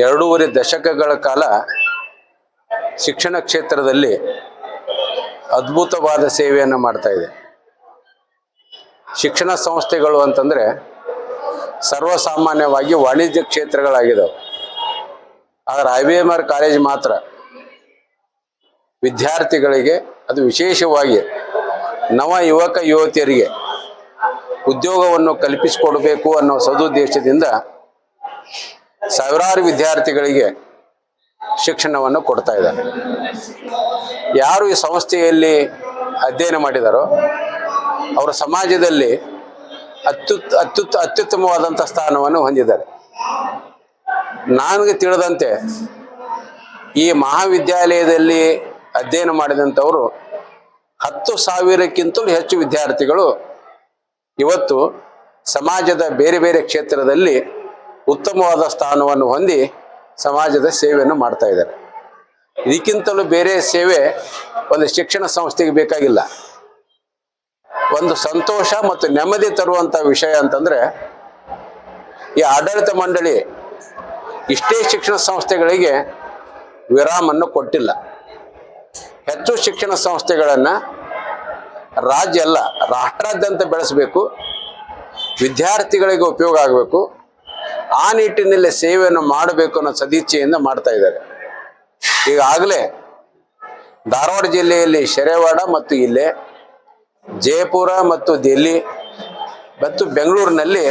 ಎರಡೂವರೆ ದಶಕಗಳ ಕಾಲ ಶಿಕ್ಷಣ ಕ್ಷೇತ್ರದಲ್ಲಿ ಅದ್ಭುತವಾದ ಸೇವೆಯನ್ನು ಮಾಡ್ತಾ ಇದೆ. ಶಿಕ್ಷಣ ಸಂಸ್ಥೆಗಳು ಅಂತಂದರೆ ಸರ್ವಸಾಮಾನ್ಯವಾಗಿ ವಾಣಿಜ್ಯ ಕ್ಷೇತ್ರಗಳಾಗಿದ್ದಾವೆ ಆದರೆ I V M R college ಮಾತ್ರ ವಿದ್ಯಾರ್ಥಿಗಳಿಗೆ ಅದು ವಿಶೇಷವಾಗಿ ನವ ಯುವಕ ಯುವತಿಯರಿಗೆ ಉದ್ಯೋಗವನ್ನು ಕಲ್ಪಿಸಿಕೊಡಬೇಕು ಅನ್ನೋ ಸದುದ್ದೇಶದಿಂದ ಸಾವಿರಾರು ವಿದ್ಯಾರ್ಥಿಗಳಿಗೆ ಶಿಕ್ಷಣವನ್ನು ಕೊಡ್ತಾ ಇದ್ದಾರೆ. ಯಾರು ಈ ಸಂಸ್ಥೆಯಲ್ಲಿ ಅಧ್ಯಯನ ಮಾಡಿದಾರೋ, ಅವರ ಸಮಾಜದಲ್ಲಿ ಅತ್ಯುತ್ ಅತ್ಯುತ್ ಅತ್ಯುತ್ತಮವಾದಂಥ ಸ್ಥಾನವನ್ನು ಹೊಂದಿದ್ದಾರೆ. ನನಗೆ ತಿಳಿದಂತೆ ಈ ಮಹಾವಿದ್ಯಾಲಯದಲ್ಲಿ ಅಧ್ಯಯನ ಮಾಡಿದಂಥವರು ಹತ್ತು ಸಾವಿರಕ್ಕಿಂತಲೂ ಹೆಚ್ಚು ವಿದ್ಯಾರ್ಥಿಗಳು ಇವತ್ತು ಸಮಾಜದ ಬೇರೆ ಬೇರೆ ಕ್ಷೇತ್ರದಲ್ಲಿ ಉತ್ತಮವಾದ ಸ್ಥಾನವನ್ನು ಹೊಂದಿ ಸಮಾಜದ ಸೇವೆಯನ್ನು ಮಾಡ್ತಾ ಇದ್ದಾರೆ. ಇದಕ್ಕಿಂತಲೂ ಬೇರೆ ಸೇವೆ ಒಂದು ಶಿಕ್ಷಣ ಸಂಸ್ಥೆಗೆ ಬೇಕಾಗಿಲ್ಲ. ಒಂದು ಸಂತೋಷ ಮತ್ತು ನೆಮ್ಮದಿ ತರುವಂಥ ವಿಷಯ ಅಂತಂದರೆ, ಈ ಆಡಳಿತ ಮಂಡಳಿ ಇಷ್ಟೇ ಶಿಕ್ಷಣ ಸಂಸ್ಥೆಗಳಿಗೆ ವಿರಾಮನ್ನು ಕೊಟ್ಟಿಲ್ಲ. ಹೆಚ್ಚು ಶಿಕ್ಷಣ ಸಂಸ್ಥೆಗಳನ್ನು ರಾಜ್ಯ ಅಲ್ಲ, ರಾಷ್ಟ್ರಾದ್ಯಂತ ಬೆಳೆಸಬೇಕು, ವಿದ್ಯಾರ್ಥಿಗಳಿಗೆ ಉಪಯೋಗ ಆಗಬೇಕು ಆ ನಿಟ್ಟಿನಲ್ಲಿ ಸೇವೆಯನ್ನು ಮಾಡಬೇಕು ಅನ್ನೋ ಸದಿಚ್ಛೆಯಿಂದ ಮಾಡ್ತಾ ಇದ್ದಾರೆ. ಈಗಾಗಲೇ ಧಾರವಾಡ ಜಿಲ್ಲೆಯಲ್ಲಿ ಶೆರೆವಾಡ ಮತ್ತು ಇಲ್ಲೇ ಜಯಪುರ ಮತ್ತು ದೆಲ್ಲಿ ಮತ್ತು ಬೆಂಗಳೂರಿನಲ್ಲಿ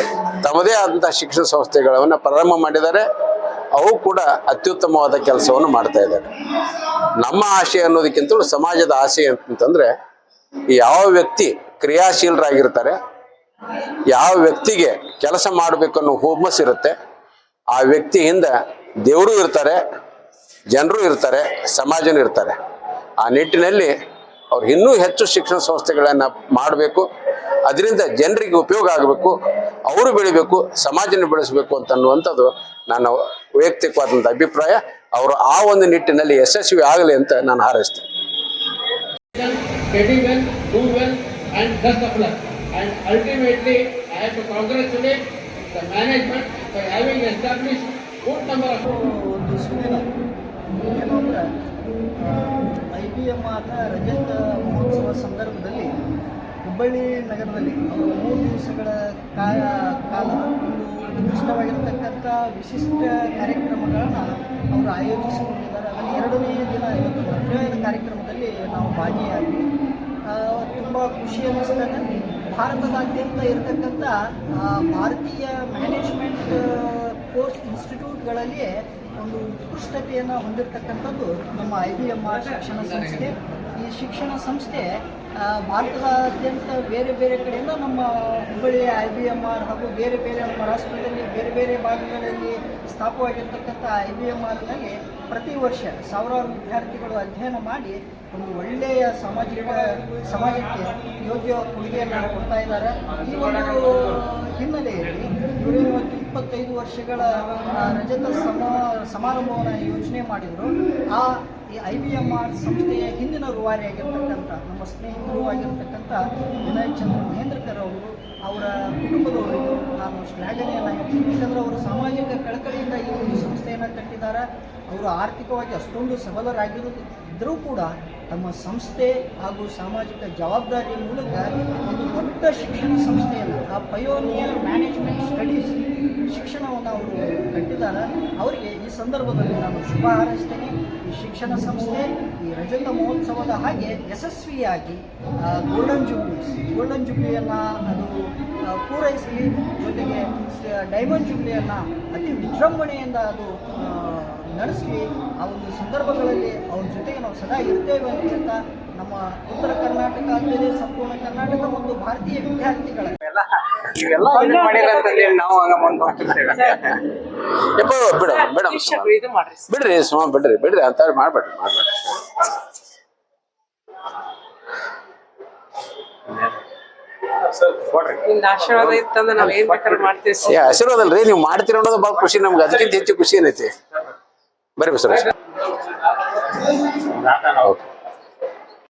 ತಮ್ಮದೇ ಆದಂತಹ ಶಿಕ್ಷಣ ಸಂಸ್ಥೆಗಳನ್ನು ಪ್ರಾರಂಭ ಮಾಡಿದ್ದಾರೆ. ಅವು ಕೂಡ ಅತ್ಯುತ್ತಮವಾದ ಕೆಲಸವನ್ನು ಮಾಡ್ತಾ ಇದ್ದಾರೆ. ನಮ್ಮ ಆಶೆ ಅನ್ನೋದಕ್ಕಿಂತಲೂ ಸಮಾಜದ ಆಸೆ ಅಂತಂದರೆ ಯಾವ ವ್ಯಕ್ತಿ ಕ್ರಿಯಾಶೀಲರಾಗಿರ್ತಾರೆ ಯಾವ ವ್ಯಕ್ತಿಗೆ ಕೆಲಸ ಮಾಡಬೇಕು ಅನ್ನೋ ಹುಮ್ಮಸ್ ಇರುತ್ತೆ, ಆ ವ್ಯಕ್ತಿ ಹಿಂದೆ ದೇವರು ಇರ್ತಾರೆ, ಜನರು ಇರ್ತಾರೆ, ಸಮಾಜನೂ ಇರ್ತಾರೆ. ಆ ನಿಟ್ಟಿನಲ್ಲಿ ಅವ್ರು ಇನ್ನೂ ಹೆಚ್ಚು ಶಿಕ್ಷಣ ಸಂಸ್ಥೆಗಳನ್ನು ಮಾಡಬೇಕು, ಅದರಿಂದ ಜನರಿಗೆ ಉಪಯೋಗ ಆಗಬೇಕು, ಅವರು ಬೆಳಿಬೇಕು, ಸಮಾಜನ ಬೆಳೆಸಬೇಕು ಅಂತ ಅನ್ನುವಂಥದ್ದು ನನ್ನ ವೈಯಕ್ತಿಕವಾದಂಥ ಅಭಿಪ್ರಾಯ. ಅವರು ಆ ಒಂದು ನಿಟ್ಟಿನಲ್ಲಿ ಯಶಸ್ವಿ ಆಗಲಿ ಅಂತ ನಾನು ಹಾರೈಸ್ತೇನೆ. And ultimately, I have to congratulate the management for having established good number of I B M ಆರ್ನ ರಜತ ಮಹೋತ್ಸವ ಸಂದರ್ಭದಲ್ಲಿ ಹುಬ್ಬಳ್ಳಿ ನಗರದಲ್ಲಿ ಅವರು ಮೂರು ದಿವಸಗಳ ಕಾಲ ಕಾಲ ಒಂದು ಉತ್ಕೃಷ್ಟವಾಗಿರತಕ್ಕಂಥ ವಿಶಿಷ್ಟ ಕಾರ್ಯಕ್ರಮಗಳನ್ನು ಅವರು ಆಯೋಜಿಸಿಕೊಂಡಿದ್ದಾರೆ. ಅದನ್ನು ಎರಡನೇ ದಿನ ಇವತ್ತು ಮಧ್ಯಾಹ್ನದ ಕಾರ್ಯಕ್ರಮದಲ್ಲಿ ನಾವು ಭಾಗಿಯಾಗಿ ತುಂಬ ಖುಷಿ ಅನ್ನಿಸ್ತದೆ. ಭಾರತದಾದ್ಯಂತ ಇರತಕ್ಕಂಥ ಭಾರತೀಯ ಮ್ಯಾನೇಜ್ಮೆಂಟ್ ಕೋರ್ಸ್ ಇನ್ಸ್ಟಿಟ್ಯೂಟ್ಗಳಲ್ಲಿ ಒಂದು ಉತ್ಕೃಷ್ಟತೆಯನ್ನು ಹೊಂದಿರತಕ್ಕಂಥದ್ದು ನಮ್ಮ ಐ ಬಿ ಎಂ ಆರ್ ಶಿಕ್ಷಣ ಸಂಸ್ಥೆ. ಈ ಶಿಕ್ಷಣ ಸಂಸ್ಥೆ ಭಾರತದಾದ್ಯಂತ ಬೇರೆ ಬೇರೆ ಕಡೆಯಿಂದ ನಮ್ಮ Hubballi I B M R ಹಾಗೂ ಬೇರೆ ಬೇರೆ ನಮ್ಮ ರಾಷ್ಟ್ರದಲ್ಲಿ ಬೇರೆ ಬೇರೆ ಭಾಗಗಳಲ್ಲಿ ಸ್ಥಾಪವಾಗಿರ್ತಕ್ಕಂಥ ಐ ಬಿ ಎಂ ಆರ್ನಲ್ಲಿ ಪ್ರತಿ ವರ್ಷ ಸಾವಿರಾರು ವಿದ್ಯಾರ್ಥಿಗಳು ಅಧ್ಯಯನ ಮಾಡಿ ಒಂದು ಒಳ್ಳೆಯ ಸಾಮಾಜಿಕ ಸಮಾಜಕ್ಕೆ ಯೋಗ್ಯ ಕೊಡುಗೆಯನ್ನು ಕೊಡ್ತಾ ಇದ್ದಾರೆ. ಈ ಒಂದು ಹಿನ್ನೆಲೆಯಲ್ಲಿ ಇವರು ಇವತ್ತು ಇಪ್ಪತ್ತೈದು ವರ್ಷಗಳ ರಜತ ಸಮ, ಸಮಾರಂಭವನ್ನು ಯೋಜನೆ ಮಾಡಿದರು, ಆ ಈ ಐ ಬಿ ಎಂ ಆರ್ ಸಂಸ್ಥೆಯ ಹಿಂದಿನ ರೂವಾರಿಯಾಗಿರ್ತಕ್ಕಂಥ ನಮ್ಮ ಸ್ನೇಹಿತರು ಆಗಿರ್ತಕ್ಕಂಥ ವಿನಯ್ ಚಂದ್ರ ಮಹೇಂದ್ರಕರ್ ಅವರು ಅವರ ಕುಟುಂಬದವರಿಗೂ ನಾನು ಶ್ಲಾಘನೆಯನ್ನು ಅವರು ಸಾಮಾಜಿಕ ಕಳಕಳಿಯಿಂದ ಈ ಒಂದು ಸಂಸ್ಥೆಯನ್ನು ಕಟ್ಟಿದ್ದಾರೆ. ಅವರು ಆರ್ಥಿಕವಾಗಿ ಅಷ್ಟೊಂದು ಸಬಲರಾಗಿರೋದು ಇದ್ದರೂ ಕೂಡ ತಮ್ಮ ಸಂಸ್ಥೆ ಹಾಗೂ ಸಾಮಾಜಿಕ ಜವಾಬ್ದಾರಿಯ ಮೂಲಕ ಒಂದು ದೊಡ್ಡ ಶಿಕ್ಷಣ ಸಂಸ್ಥೆಯನ್ನು, ಆ ಪಯೋನಿಯರ್ ಮ್ಯಾನೇಜ್ಮೆಂಟ್ ಸ್ಟಡೀಸ್ ಶಿಕ್ಷಣವನ್ನು ಅವರು ಕಟ್ಟಿದ್ದಾರೆ. ಅವರಿಗೆ ಈ ಸಂದರ್ಭದಲ್ಲಿ ನಾನು ಶುಭ ಹಾರೈಸ್ತೇನೆ. ಈ ಶಿಕ್ಷಣ ಸಂಸ್ಥೆ, ಈ ರಜತ ಮಹೋತ್ಸವದ ಹಾಗೆ ಯಶಸ್ವಿಯಾಗಿ ಗೋಲ್ಡನ್ ಜುಬ್ಲಿ ಗೋಲ್ಡನ್ ಜುಬ್ಲಿಯನ್ನು ಅದು ಪೂರೈಸಲಿ ಜೊತೆಗೆ ಡೈಮಂಡ್ ಜುಬ್ಲಿಯನ್ನು ಅತಿ ವಿಜೃಂಭಣೆಯಿಂದ ಅದು ನಡೆಸಲಿ. ಆ ಒಂದು ಸಂದರ್ಭಗಳಲ್ಲಿ ಅವ್ರ ಜೊತೆಗೆ ನಾವು ಸದಾ ಇರ್ತೇವೆ ಅಂತ ನಮ್ಮ ಉತ್ತರ ಕರ್ನಾಟಕ ಅಂತಲೇ ಸಂಪೂರ್ಣ ಕರ್ನಾಟಕ ಮತ್ತು ಭಾರತೀಯ ವಿದ್ಯಾರ್ಥಿಗಳ ಬಿಡ್ರಿ ಸುಮ್ಮ ಬಿಡ್ರಿ ಬಿಡ್ರಿ ಅಂತ ಮಾಡ್ಬೇಡ್ರಿ ಮಾಡ್ಬೇಡ್ರಿ. ಆಶೀರ್ವಾದ ಇತ್ತಂದ್ರೆ ನಾವ್ ಏನ್ ಬೇಕಾದ್ರೆ ಮಾಡ್ತೀವಿ ಏ ಆಶೀರ್ವಾದ ಅಲ್ರಿ ನೀವು ಮಾಡ್ತೀರ ಅನ್ನೋದು ಭಾಳ ಖುಷಿ ನಮ್ಗೆ ಅದಕ್ಕಿಂತ ಹೆಚ್ಚು ಖುಷಿ ಏನೈತಿ? ಬರ್ರಿ ಸರ್ ಓಕೆ.